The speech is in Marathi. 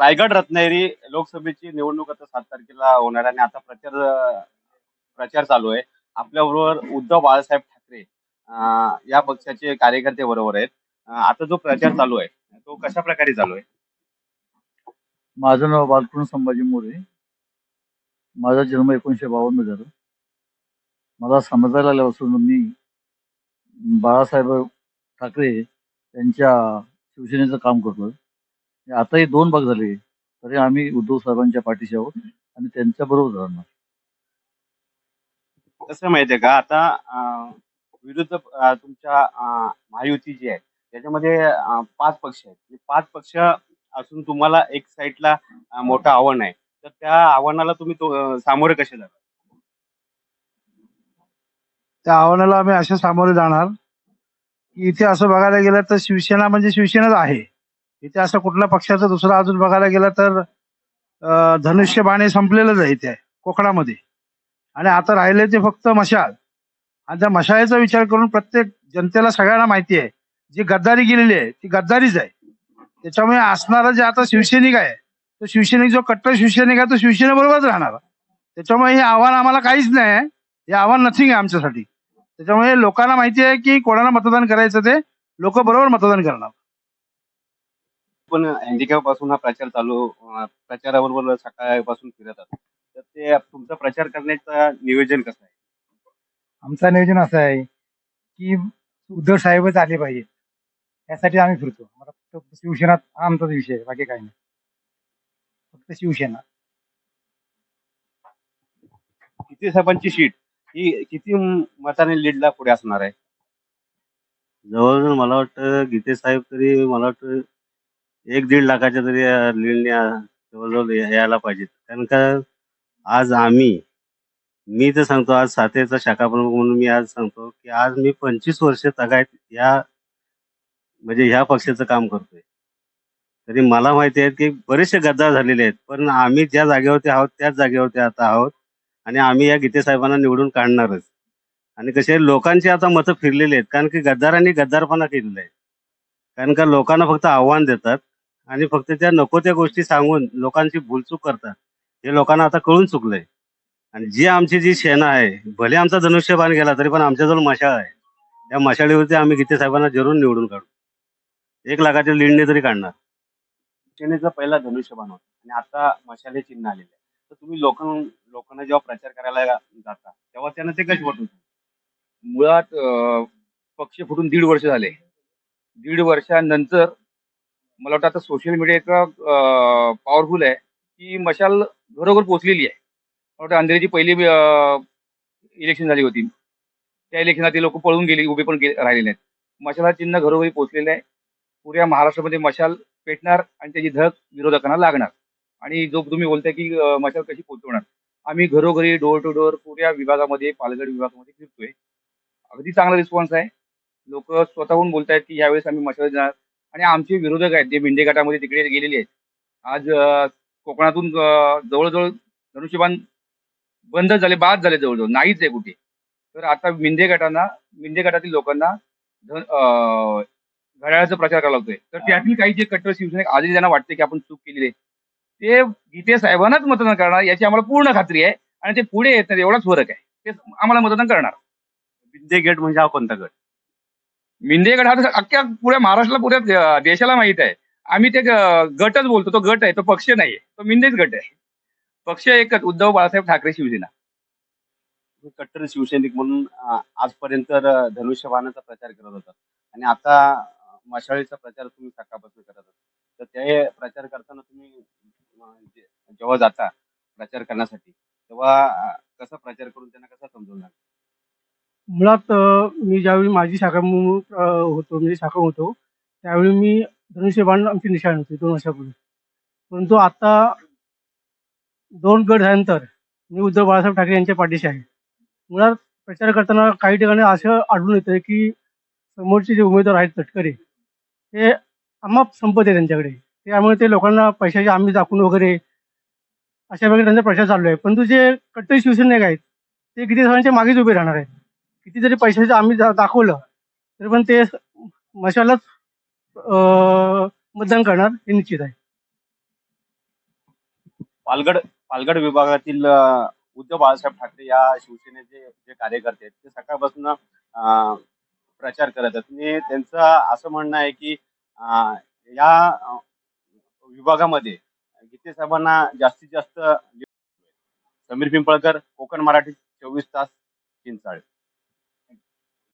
रायगड रत्नागिरी लोकसभेची निवडणूक आता सात तारखेला होणार आहे आणि आता प्रचार प्रचार चालू आहे. आपल्याबरोबर उद्धव बाळासाहेब ठाकरे या पक्षाचे कार्यकर्ते बरोबर आहेत. आता जो प्रचार चालू आहे तो कशा प्रकारे चालू आहे? माझं नाव बालकृष्ण संभाजी मोरे. माझा जन्म एकोणीसशे बावन्न झाला. मला समजायला आल्यापासून मी बाळासाहेब ठाकरे यांच्या शिवसेनेचं काम करतोय. आताही दोन भाग झाले. तरी आम्ही उद्धव साहेबांच्या पाठीशी आहोत आणि त्यांच्या बरोबर राहणार. कसं माहितीये का? आता विरुद्ध तुमच्या महायुती जी आहे त्याच्यामध्ये पाच पक्ष आहेत. हे पाच पक्ष असून तुम्हाला एक साईडला मोठं आव्हान आहे. तर त्या आव्हानाला तुम्ही सामोरे कसे जाता त्या आव्हानाला आम्ही असे सामोरे जाणार की इथे असं बघायला गेलं तर शिवसेना म्हणजे शिवसेनाच आहे. इथे असं कुठल्या पक्षाचं दुसरं अजून बघायला गेलं तर धनुष्य बाणे संपलेलंच आहे इथे कोकणामध्ये. आणि आता राहिले ते फक्त मशाल. आणि त्या मशाळेचा विचार करून प्रत्येक जनतेला सगळ्यांना माहिती आहे जी गद्दारी केलेली आहे ती गद्दारीच आहे. त्याच्यामुळे असणारा जे आता शिवसैनिक आहे तो शिवसैनिक जो कट्टर शिवसैनिक आहे तो शिवसेनेबरोबरच राहणार. त्याच्यामुळे हे आव्हान आम्हाला काहीच नाही आहे. हे आव्हान नथिंग आहे आमच्यासाठी. त्याच्यामुळे लोकांना माहिती आहे की कोणाला मतदान करायचं ते लोक बरोबर मतदान करणार. पण हँडिकॅपपासून हा प्रचार चालू प्रचाराबरोबर सकाळपासून फिरत असतात तर ते तुमचा प्रचार करण्याचं नियोजन कसं आहे? आमचं नियोजन असं आहे की उद्धव साहेबच आले पाहिजे यासाठी आम्ही फिरतो. मला फक्त शिवसेना हा आमचाच विषय आहे बाकी काही नाही. फक्त शिवसेना. किती साहेबांची शीट ही किती मताने लीडला पुढे असणार आहे? जवळजवळ मला वाटतं गीते साहेब तरी मला वाटतं एक दीड लाखाच्या तरी लीडने जवळजवळ यायला पाहिजेत. कारण का आज आम्ही मी तर सांगतो आज सातेचा शाखा प्रमुख म्हणून मी आज सांगतो की आज मी पंचवीस वर्ष तगायत या म्हणजे ह्या पक्षाचं काम करतोय. तरी मला माहिती आहे की बरेचसे गद्दार झालेले आहेत पण आम्ही ज्या जागेवरती आहोत त्याच जागेवरती आता आहोत आणि आम्ही या गीते साहेबांना निवडून काढणारच. आणि कसे लोकांची आता मतं फिरलेली आहेत कारण की गद्दारांनी गद्दारपणा केलेला आहे. कारण का लोकांना फक्त आव्हान देतात आणि फक्त त्या नको त्या गोष्टी सांगून लोकांची भूलचूक करतात. हे लोकांना आता कळून चुकलंय. आणि जी आमची जी सेना आहे भले आमचा धनुष्यबाण गेला तरी पण आमच्याजवळ मशाळ आहे. त्या मशाळीवरती आम्ही गीते साहेबांना जरूर निवडून काढू. एक लाखाच्या लीडने तरी काढणार. सेनेचा पहिला धनुष्यबाण होता. आणि आता मशाले चिन्ह आलेले आहे. तर तुम्ही लोकां लोकांना जेव्हा प्रचार करायला जाता तेव्हा त्यांना ते कसे वाटून मुळात पक्ष फुटून दीड वर्ष झाले. दीड वर्षानंतर मला वाटतं आता सोशल मीडिया इतका पॉवरफुल आहे की मशाल घरोघर पोचलेली आहे. मला वाटतं अंधेरीची पहिली इलेक्शन झाली होती. त्या इलेक्शनात ते लोक पळून गेली उभे पण राहिलेले आहेत. मशाला चिन्ह घरोघरी पोहोचलेलं आहे. पुऱ्या महाराष्ट्रामध्ये मशाल पेटणार आणि त्याची धग विरोधकांना लागणार. आणि जो तुम्ही बोलताय की मशाल कशी पोहोचवणार? आम्ही घरोघरी डोअर टू डोअर पुऱ्या विभागामध्ये पालघर विभागामध्ये फिरतोय. अगदी चांगला रिस्पॉन्स आहे. लोक स्वतःहून बोलतायत की यावेळेस आम्ही मशाल देणार. आणि आमचे विरोधक आहेत जे मिंडे गटामध्ये तिकडे गेलेले आहेत. आज कोकणातून जवळजवळ धनुष्यबाण बंद झाले बाद झाले जवळजवळ नाहीच आहे कुठे. तर आता मिंदे गटांना मिंदे गटातील लोकांना धन- घड्याळाचा प्रचार करायला लागतोय तर त्यातील काही जे कट्टर शिवसैनिक आजही ज्यांना वाटते की आपण चूक केलेली आहे. ते गीते साहेबांनाच मतदान करणार याची आम्हाला पूर्ण खात्री आहे. आणि ते पुढे येत नाही एवढाच फरक आहे. ते आम्हाला मतदान करणार. बिंदे गट म्हणजे हा कोणता गट? मिंदे गट हा तर अख्ख्या पुऱ्या महाराष्ट्राला पुऱ्या देशाला माहीत आहे. आम्ही ते गटच बोलतो. तो गट आहे तो पक्ष नाही तो मिंदेच गट आहे. पक्ष एकच उद्धव बाळासाहेब ठाकरे शिवसेना. कट्टर शिवसैनिक म्हणून आजपर्यंत धनुष्यबाणाचा प्रचार करत होता. आणि आता मशाळीचा प्रचार तुम्ही सकाळपासून करत होता. तर ते प्रचार करताना तुम्ही जेव्हा जाता प्रचार करण्यासाठी तेव्हा कसा प्रचार करून त्यांना कसा समजवणार मुळात मी ज्यावेळी माझी शाखा म्हणून, होतो म्हणजे शाखा होतो त्यावेळी मी धनुष्यबाण आमची निशाण होती दोन वर्षापूर्वी. परंतु आता दोन गट झाल्यानंतर मी उद्धव बाळासाहेब ठाकरे यांच्या पाठीशी आहे. मुळात प्रचार करताना काही ठिकाणी असं आढळून येतं की समोरचे जे उमेदवार आहेत तटकरे हे आम्हाप संपत आहे त्यांच्याकडे. त्यामुळे ते लोकांना पैशाचे आम्ही दाखवून वगैरे अशा प्रकारे त्यांचा प्रचार चालू आहे. परंतु जे कट्टर शिवसैनिक आहेत ते किती सर्वांच्या मागेच उभे राहणार आहेत. किती जरी पैशाचं आम्ही दा- दाखवलं. तरी पण ते मशालाच अं, मतदान करणार हे निश्चित आहे. पालगड पालगड विभागातील उद्धव बाळासाहेब ठाकरे या शिवसेनेचे जे कार्यकर्ते आहेत ते सकाळपासून प्रचार करत आहेत. आणि त्यांचं असं म्हणणं आहे की या विभागामध्ये गीते साहेबांना जास्तीत जास्त समीर पिंपळकर कोकण मराठी चोवीस तास चिंचाळे.